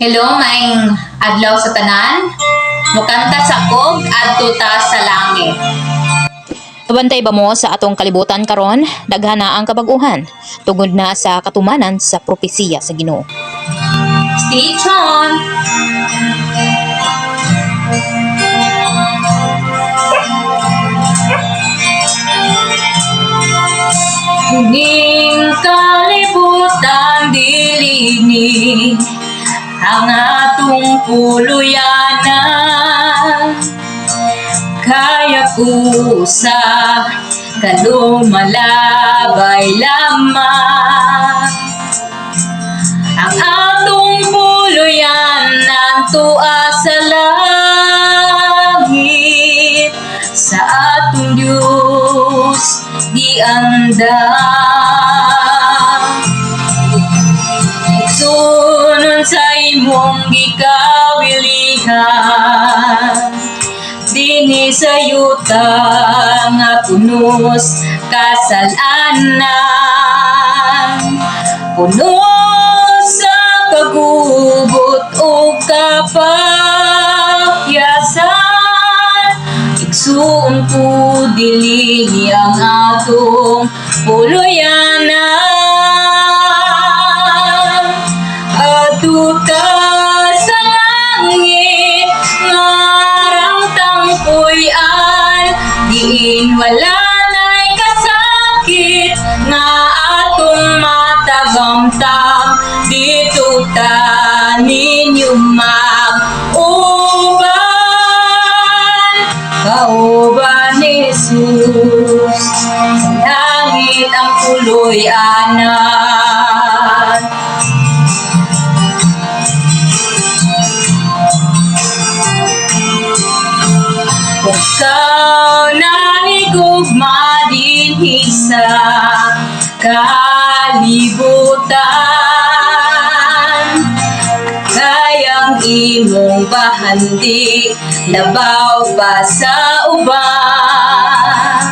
Hello, maing adlaw sa tanan. Mukanta sa kog adto ta sa langit. Bantay ba mo sa atong kalibutan karon? Daghan na ang kabaguhan tungod na sa katumanan sa propesiya sa Ginoo. Stay tuned. Ning kalibutan dilini ang atong puluyanan kaya kusa kalumalabay lamang. Ang atong puluyan ng tuwa sa langit. Sa atong Diyos di anda imong gikawilihan Dini sa yuta nga punos kasalanan. Punos sa kagubot o kapakyasan Igsuon ko dili ang atong puluyanan. Atuta Diin wala na'y kasakit nga atong matagamtam Dito ta ninyo mag-uban. Kauban ni Jesus Sa langit ang puloy anan bahandi Labaw pa sa uban.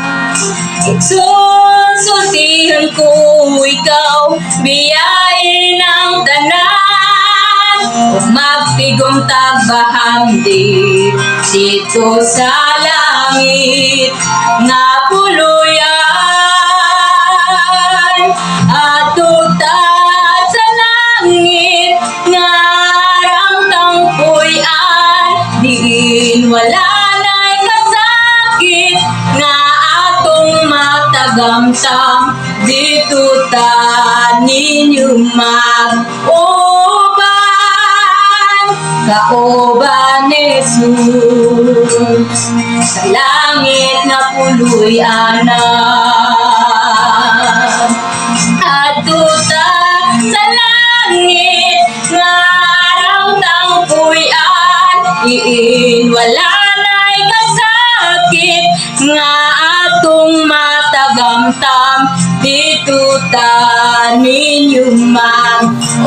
Itsusultihan ko ikaw Biyayin ng tanan. Kung magtigong tagbahandi Dito sa langit Nga Na'y kasakit Nga atong matagamtam Dito ta ninyo mag-uban Kauban ni Jesus. Sa langit na puloy anan At tuta sa langit Nga araw tangpuyan matagamtam Dito ta ninyo mag-uban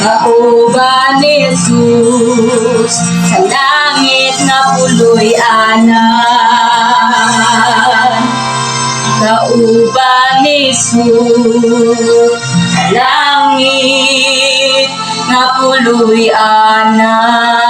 Kauban ni Jesus Sa langit na puloy anan. Kauban ni Jesus Sa langit na puloy anan